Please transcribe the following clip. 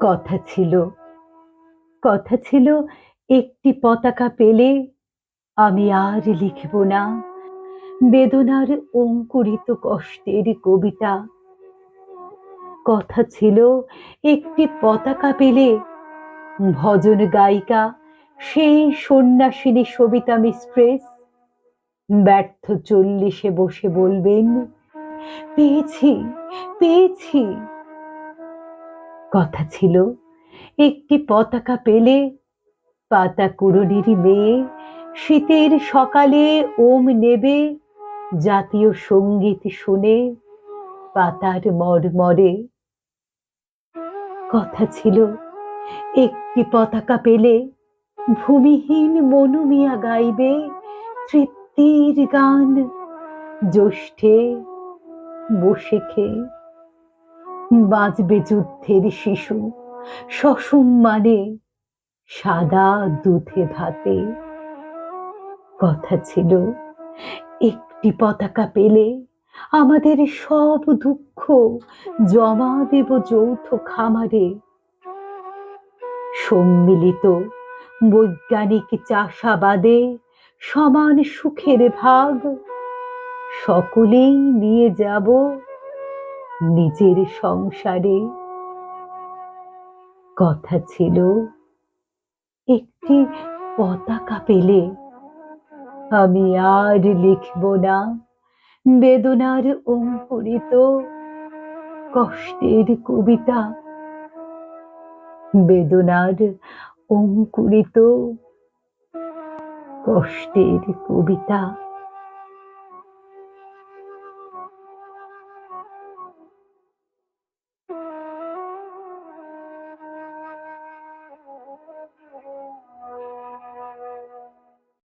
কথা ছিল কথা ছিল, একটি পতাকা পেলে আমি আর লিখব না। বেদনার অঙ্কুরিত কষ্টের কবিতা। কথা ছিল, একটি পতাকা পেলে ভজন গায়িকা সেই সন্ন্যাসিনী সবিতা মিস্ট্রেস, ব্যর্থ চল্লিশে বসে বলবেন, পেয়েছি পেয়েছি। কথা ছিল, একটি পতাকা পেলে পাতা কুড়নির মেয়ে শীতের সকালে ওম নেবে, জাতীয় সংগীত শুনে পাতার মরমরে। কথা ছিল, একটি পতাকা পেলে ভূমিহীন মনুমিয়া গাইবে তৃপ্তির গান। জ্যৈষ্ঠে বসে খেয়ে যুদ্ধের শিশু সসম্মানে সাদা দুধে ভাতে। কথা ছিল, একটি পতাকা পেলে আমাদের সব দুঃখ জমা দেব যৌথ খামারে। সম্মিলিত বৈজ্ঞানিক চাষাবাদে সমান সুখের ভাগ। সকলেই নিয়ে যাব নিজের সংসারে। কথা ছিল একটি পতাকা পেলে। আমি আর লিখব না। বেদনার অঙ্কুরিত কষ্টের কবিতা। বেদনার অঙ্কুরিত কষ্টের কবিতা।